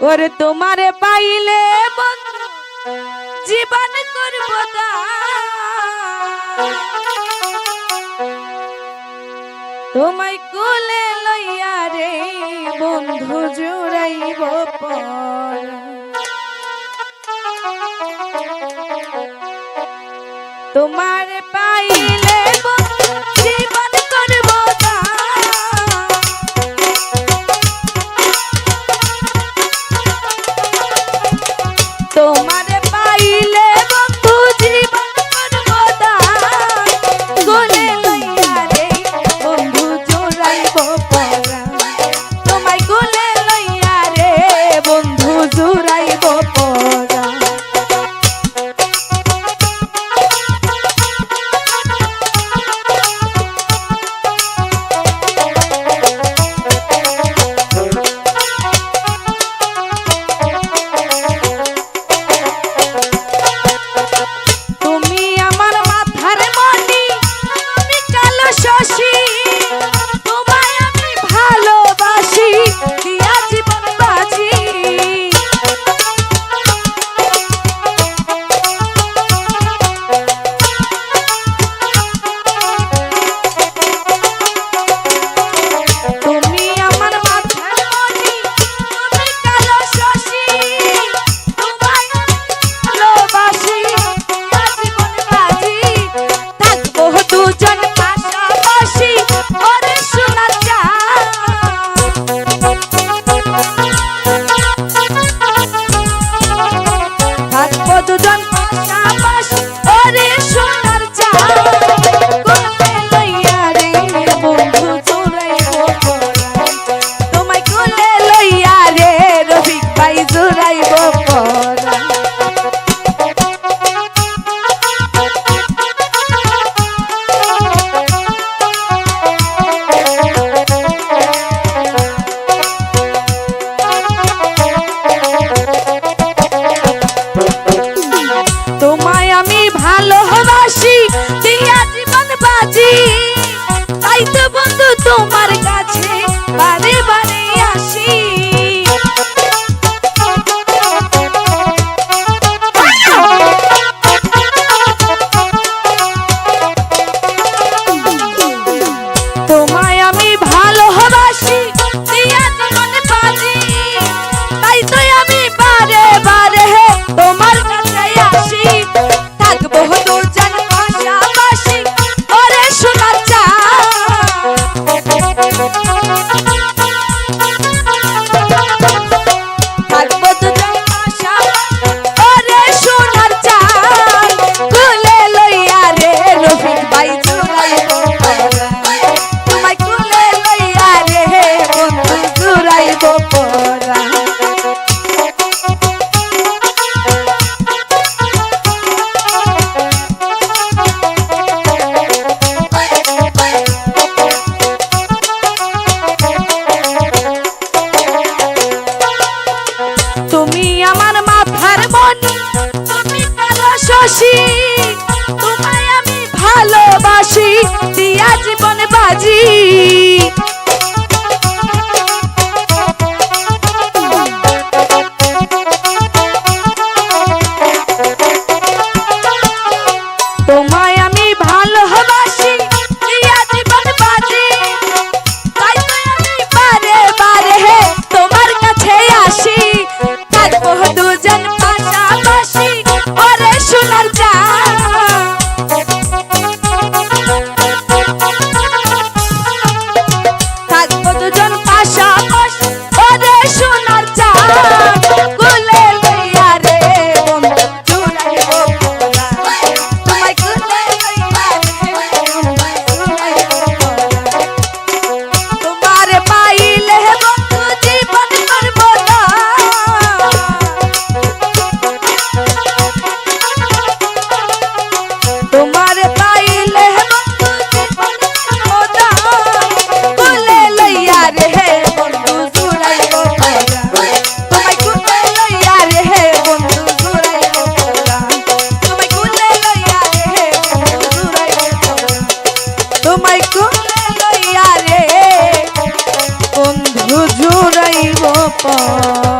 ওরে তোমারে পাইলে জীবন করব তোমায় কোলে লইয়া রে বন্ধু জুড়াইব পড়া সাজি পা